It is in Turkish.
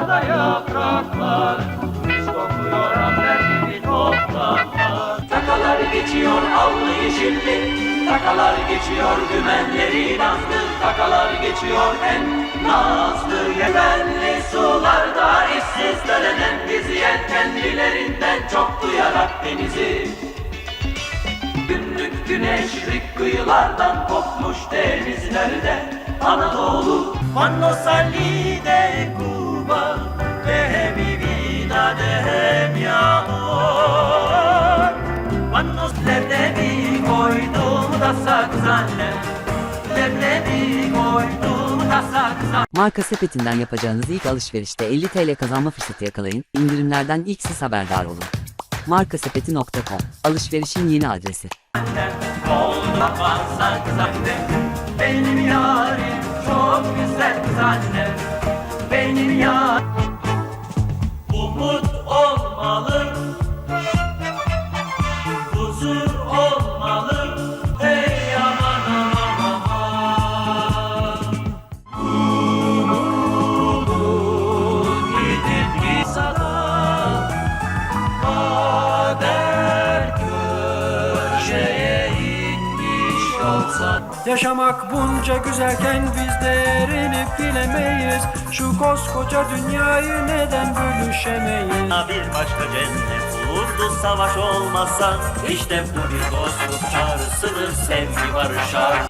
Dallarda yapraklar Üç kokuyor amber gibi topraklar. Takalar geçiyor allı yeşilli Takalar geçiyor dümenleri nazlı. Takalar geçiyor en nazlı Yemenli sularda işsiz dönenen diziyen Kendilerinden çok duyarak denizi. Günlük güneşlik kıyılardan kopmuş denizlerde Anadolu Manno leblebi koydum da Leblebi koydum da Marka sepetinden yapacağınız ilk alışverişte 50 TL kazanma fırsatı yakalayın. İndirimlerden ilk siz haberdar olun. Markasepeti.com Alışverişin yeni adresi. Oldu fazla Benim yarim çok güzel kız olsa Yaşamak bunca güzelken biz de erinip bilemeyiz Şu koskoca dünyayı neden bölüşemeyiz? Bir başka cennet bulurdu savaş olmasa İşte bu bir dostluk çağrısıdır sevgi barışar